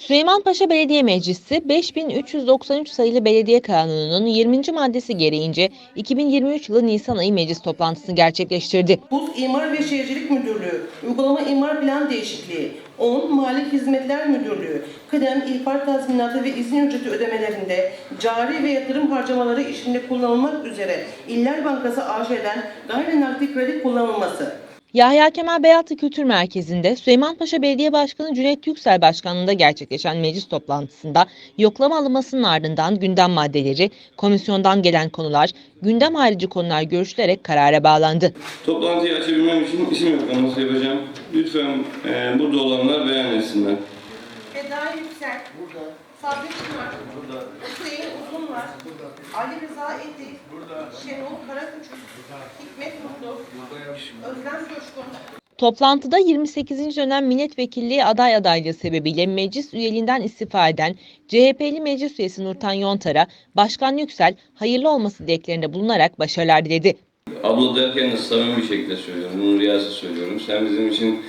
Süleymanpaşa Belediye Meclisi 5393 sayılı Belediye Kanunu'nun 20. maddesi gereğince 2023 yılı Nisan ayı meclis toplantısını gerçekleştirdi. Buz İmar ve Şehircilik Müdürlüğü, Uygulama İmar Plan Değişikliği, 10 Mali Hizmetler Müdürlüğü, kıdem, ihbar tazminatı ve izin ücreti ödemelerinde cari ve yatırım harcamaları işinde kullanılmak üzere İller Bankası AŞ'den gayri nakdi kredi kullanılması. Yahya Kemal Beyatlı Kültür Merkezi'nde Süleymanpaşa Belediye Başkanı Cüneyt Yüksel Başkanlığında gerçekleşen meclis toplantısında yoklama alınmasının ardından gündem maddeleri, komisyondan gelen konular, gündem harici konular görüşülerek karara bağlandı. Toplantıyı açabilmem için isim yoklaması yapacağım. Lütfen e, burada olanlar beyan etsinler. Eda Yüksel. Burada. Sabri Çınar. Burada. Hüseyin Uzun var. Ali Rıza Edik. Burada. Şenol Karaküçük. Hikmet Mutlu. Toplantıda 28. dönem milletvekilliği aday adaylığı sebebiyle meclis üyeliğinden istifa eden CHP'li meclis üyesi Nurtan Yontar'a Başkan Yüksel hayırlı olması dileklerinde bulunarak başarılar diledi. Abla derken de samimi bir şekilde söylüyorum. Bunu riyası söylüyorum. Sen bizim için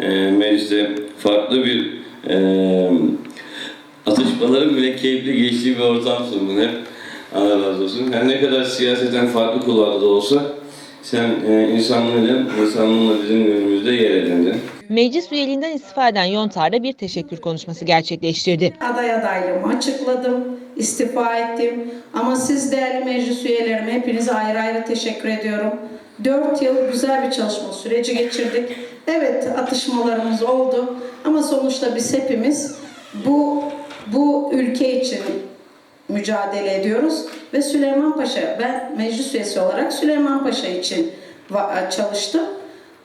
e, mecliste farklı bir e, atışmaların bile keyifli geçtiği bir ortam sundun hep. Allah razı olsun. Her ne kadar siyaseten farklı kullarda olsa sen e, insanlığıyla, insanlığıyla bizim önümüzde yer edindin. Meclis üyeliğinden istifa eden Yontar da bir teşekkür konuşması gerçekleştirdi. Aday adaylığımı açıkladım, istifa ettim. Ama siz değerli meclis üyelerim hepinize ayrı ayrı teşekkür ediyorum. Dört yıl güzel bir çalışma süreci geçirdik. Evet atışmalarımız oldu ama sonuçta biz hepimiz bu bu ülke için mücadele ediyoruz ve Süleyman Paşa ben meclis üyesi olarak Süleyman Paşa için va- çalıştım.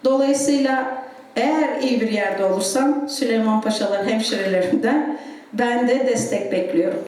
Dolayısıyla eğer iyi bir yerde olursam Süleyman Paşalar hemşirelerimden ben de destek bekliyorum.